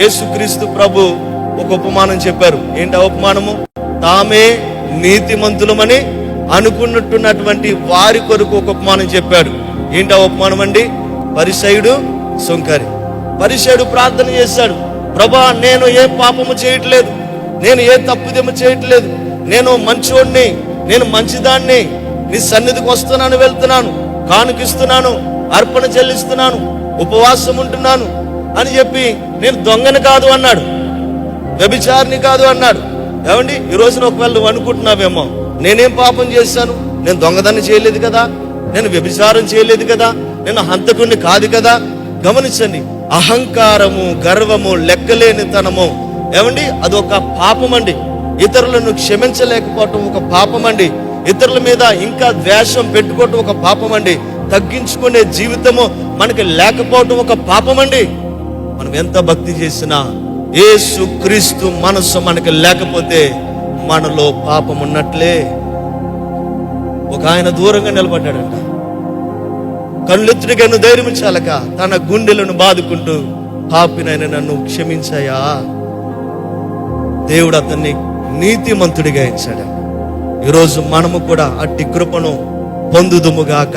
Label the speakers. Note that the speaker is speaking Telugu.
Speaker 1: యేసుక్రీస్తు ప్రభు ఒక ఉపమానం చెప్పారు. ఏంటి ఉపమానము? తామే నీతిమంతులమని అనుకున్నట్టున్నటువంటి వారి కొరకు ఒక ఉపమానం చెప్పాడు. ఏంటి ఉపమానం అండి? పరిసయుడు సుంకరి. పరిసయుడు ప్రార్థన చేశాడు. ప్రభా నేను ఏ పాపము చేయట్లేదు. నేను ఏ తప్పుదేమో చేయట్లేదు. నేను మంచోడిని నేను మంచిదాన్ని. నీ సన్నిధికి వస్తున్నాను వెళ్తున్నాను. కానుకిస్తున్నాను. అర్పణ చెల్లిస్తున్నాను. ఉపవాసం ఉంటున్నాను అని చెప్పి నేను దొంగని కాదు అన్నాడు. వ్యభిచారిని కాదు అన్నాడు. ఏమండి? ఈ రోజున ఒకవేళ నువ్వు అనుకుంటున్నావేమో నేనేం పాపం చేశాను? నేను దొంగదాన్ని చేయలేదు కదా? నేను వ్యభిచారం చేయలేదు కదా? నేను హంతకుణ్ణి కాదు కదా? గమనించండి అహంకారము గర్వము లెక్కలేనితనము ఏమండి? అదొక పాపం అండి ఇతరులను క్షమించలేకపోవటం ఒక పాపం అండి ఇతరుల మీద ఇంకా ద్వేషం పెట్టుకోవటం ఒక పాపం అండి తగ్గించుకునే జీవితము మనకి లేకపోవటం ఒక పాపం అండి మనం ఎంత భక్తి చేసినా యేసు క్రీస్తు మనస్సు మనకి లేకపోతే మనలో పాపం ఉన్నట్లే. ఒక ఆయన దూరంగా నిలబడ్డాడంట. కళ్ళెత్తుడిగా ధైర్యం చాలక తన గుండెలను బాదుకుంటూ పాపినైన నన్ను క్షమించాయా? దేవుడు అతన్ని నీతిమంతుడిగా ఇచ్చాడు ఈరోజు మనము కూడా అట్టి కృపను పొందుదుముగాక